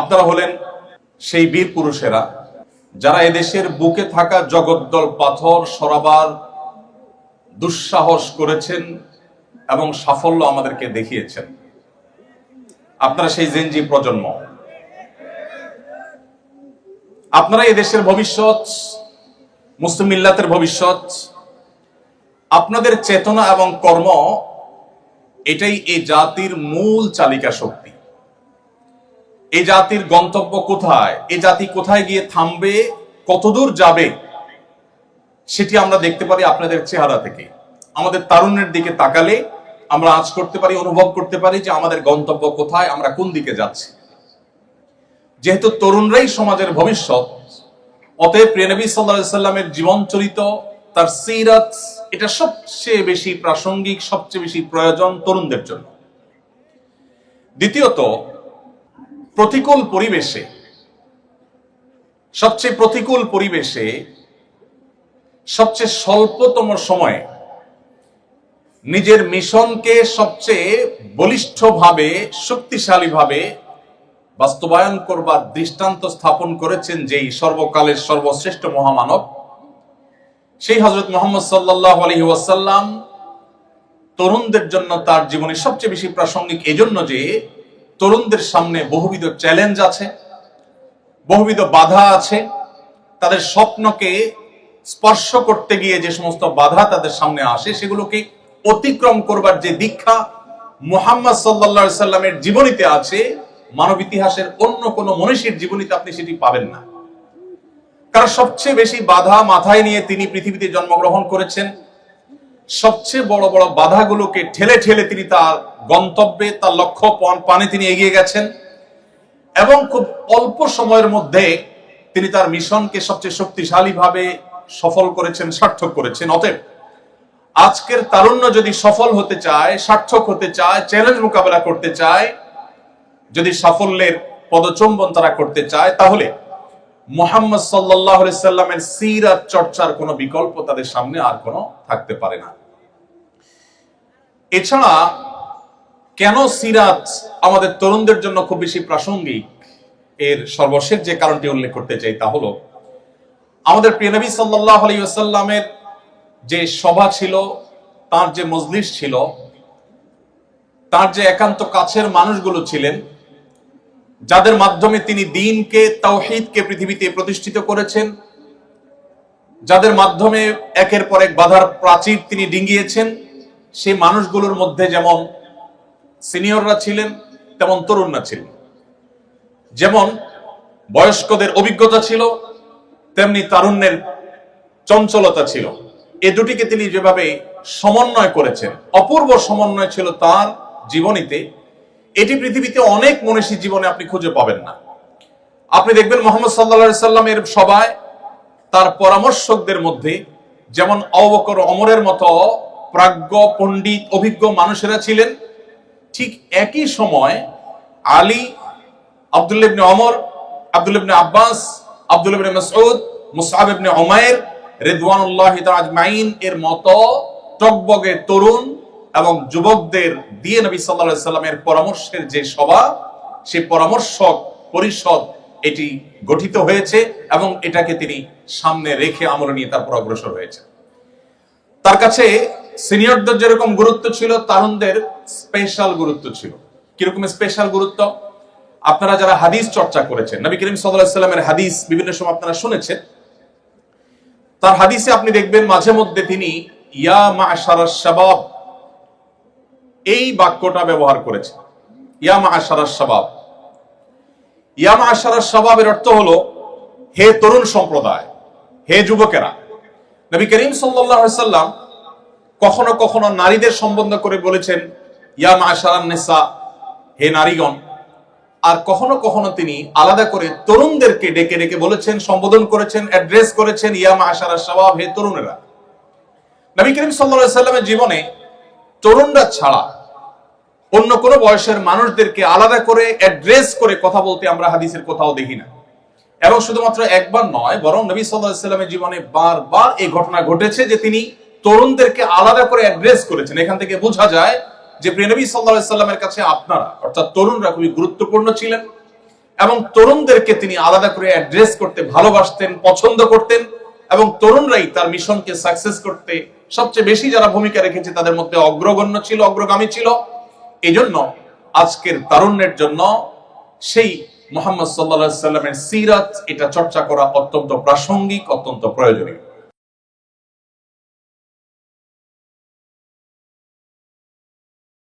আপনারা হলেন সেই বীর পুরুষেরা যারা এদেশের বুকে থাকা জগদ্দল পাথর সরাবার দুঃসাহস করেছেন এবং সাফল্য আমাদেরকে দেখিয়েছেন। আপনারা সেই জেনজি প্রজন্ম। আপনারা এদেশের ভবিষ্যৎ, মুসলিম মিল্লাতের ভবিষ্যৎ, আপনাদের চেতনা এবং কর্ম, এটাই এই জাতির মূল চালিকা শক্তি। এই জাতির গন্তব্য কোথায়? এ জাতি কোথায় গিয়ে থামবে? কতদূর যাবে? সেটি আমরা দেখতে পারি আপনাদের চেহারা থেকে। আমাদের তারুণ্যের দিকে তাকালে আমরা আজ করতে পারি, অনুভব করতে পারি যে আমাদের গন্তব্য কোথায়, আমরা কোন দিকে যাচ্ছি। যেহেতু তরুণরাই সমাজের ভবিষ্যৎ, অতএব প্রিয়নবী সাল্লামের জীবন চরিত তার সিরাত, এটা সবচেয়ে বেশি প্রাসঙ্গিক, সবচেয়ে বেশি প্রয়োজন তরুণদের জন্য। দ্বিতীয়ত প্রতিকূল পরিবেশে, সবচেয়ে প্রতিকূল পরিবেশে সবচেয়ে স্বল্পতম সময়ে নিজের মিশনকে সবচেয়ে বলিষ্ঠভাবে, শক্তিশালীভাবে বাস্তবায়ন করবার দৃষ্টান্ত স্থাপন করেছেন যেই সর্বকালের সর্বশ্রেষ্ঠ মহামানব, সেই হজরত মোহাম্মদ সাল্লাহ আলহি ওয়াসাল্লাম তরুণদের জন্য তার জীবনে সবচেয়ে বেশি প্রাসঙ্গিক এজন্য যে তরুণদের সামনে বহুবিধ চ্যালেঞ্জ আছে, বহুবিধ বাধা আছে। তাদের স্বপ্নকে স্পর্শ করতে গিয়ে যে সমস্ত বাধা তাদের সামনে আসে, সেগুলোকে অতিক্রম করবার যে দীক্ষা মুহাম্মদ সাল্লা সাল্লামের জীবনীতে আছে, মানব ইতিহাসের অন্য কোন মনীষীর জীবনীতে আপনি সেটি পাবেন না। কারণ সবচেয়ে বেশি বাধা মাথায় নিয়ে তিনি পৃথিবীতে জন্মগ্রহণ করেছেন। সবচেয়ে বড় বড় বাধাগুলোকে ঠেলে ঠেলে তিনি তার গন্তব্যে, তার লক্ষ্য পানে তিনি এগিয়ে গেছেন। এবং খুব অল্প সময়ের মধ্যে তিনি তার মিশনকে সবচেয়ে শক্তিশালীভাবে সফল করেছেন, সার্থক করেছেন। অতএব আজকের তারুণ্য যদি সফল হতে চায়, সার্থক হতে চায়, চ্যালেঞ্জ মোকাবেলা করতে চায়, যদি সাফল্যের পদচম্বন তারা করতে চায়, তাহলে মোহাম্মদ সাল্লাহ সাল্লামের সিরাত চর্চার কোনো বিকল্প তাদের সামনে আর কোনো থাকতে পারে না। এছাড়া কেন সিরাত আমাদের তরুণদের জন্য খুব বেশি প্রাসঙ্গিক? এর সর্বশেষ যে কারণটি উল্লেখ করতে চাই তা হলো, আমাদের প্রিয়নবী সাল্লাহ আলাইসাল্লামের যে সভা ছিল, তার যে মজলিস ছিল, তার যে একান্ত কাছের মানুষগুলো ছিলেন যাদের মাধ্যমে তিনি দিনকে, তাওহিদকে পৃথিবীতে প্রতিষ্ঠিত করেছেন, যাদের মাধ্যমে একের পর এক বাধার প্রাচীর তিনি ডিঙ্গিয়েছেন সেই মানুষগুলোর মধ্যে যেমন সিনিয়ররা ছিলেন, তেমন তরুণরা ছিলেন। যেমন বয়স্কদের অভিজ্ঞতা ছিল, তেমনি তারুণ্যের চঞ্চলতা ছিল। এ দুটিকে তিনি যেভাবে সমন্বয় করেছেন, অপূর্ব সমন্বয় ছিল তার জীবনীতে এটি পৃথিবীতে অনেক মনীষী জীবনে আপনি খুঁজে পাবেন না। আপনি দেখবেন মোহাম্মদ সাল্লা সাল্লামের সবাই তার পরামর্শকদের মধ্যে যেমন অবকর অমরের মতো প্রাজ্ঞ, পণ্ডিত, অভিজ্ঞ মানুষেরা ছিলেন, ঠিক একই সময় আলী আবদুল্লিবনে অমর আবদুল্লিবনে আব্বাস আবদুল্লিবনে মাসউদ মুসাব ইবনে উমাইর, রিদওয়ানুল্লাহ আজমাইন এর মতো টকবগে তরুণ এবং যুবকদের দিয়ে নবী সাল্লাহ সাল্লামের পরামর্শের যে সভা সেই পরামর্শক পরিষদ এটি গঠিত হয়েছে এবং এটাকে তিনি সামনে রেখে আমল নিয়ে তারপর অগ্রসর হয়েছে তার কাছে সিনিয়রদের যেরকম গুরুত্ব ছিল, তারুণদের স্পেশাল গুরুত্ব ছিল। কীরকম স্পেশাল গুরুত্ব? আপনারা যারা হাদিস চর্চা করেছেন, নবী করিম সাল্লাহ সাল্লামের হাদিস বিভিন্ন সময় আপনারা শুনেছেন। তার হাদিসে আপনি দেখবেন মাঝে মধ্যে তিনি, ইয়া মা শাবাব এই বাক্যটা ব্যবহার করেছে। ইয়ামা আশারার স্বভাব ইয়ামা আশারার স্বভাবের অর্থ হলো, হে তরুণ সম্প্রদায়, হে যুবকেরা। নবী করিম সাল্লাম কখনো কখনো নারীদের সম্বন্ধ করে বলেছেন ইয়ামা আশারান নেসা হে নারীগণ। আর কখনো কখনো তিনি আলাদা করে তরুণদেরকে ডেকে ডেকে বলেছেন, সম্বোধন করেছেন, অ্যাড্রেস করেছেন ইয়ামা আশারার স্বভাব হে তরুণেরা। নবী করিম সাল্লা সাল্লামের জীবনে তরুণরা ছাড়া অন্য কোন বয়সের মানুষদেরকে আলাদা করে অ্যাড্রেস করে কথা বলতে আমরা হাদিসের কোথাও দেখি না। এবং শুধুমাত্র একবার নয়, বরং নবী সাল্লামের জীবনে বারবার এই ঘটনা ঘটেছে যে তিনি তরুণদেরকে আলাদা করে অ্যাড্রেস করেছেন। এখান থেকে বোঝা যায় যে প্রিয়নবী সাল্লাহ কাছে আপনারা, অর্থাৎ তরুণরা খুবই গুরুত্বপূর্ণ ছিলেন এবং তরুণদেরকে তিনি আলাদা করে অ্যাড্রেস করতে ভালোবাসতেন, পছন্দ করতেন এবং তরুণরাই তার মিশনকে সাকসেস করতে সবচেয়ে বেশি যারা ভূমিকা রেখেছে তাদের মধ্যে অগ্রগণ্য ছিল, অগ্রগামী ছিল। এই জন্য আজকের তারুণ্যের জন্য সেই মোহাম্মদ সাল্লা সাল্লামের সিরাত, এটা চর্চা করা অত্যন্ত প্রাসঙ্গিক, অত্যন্ত প্রয়োজনীয়।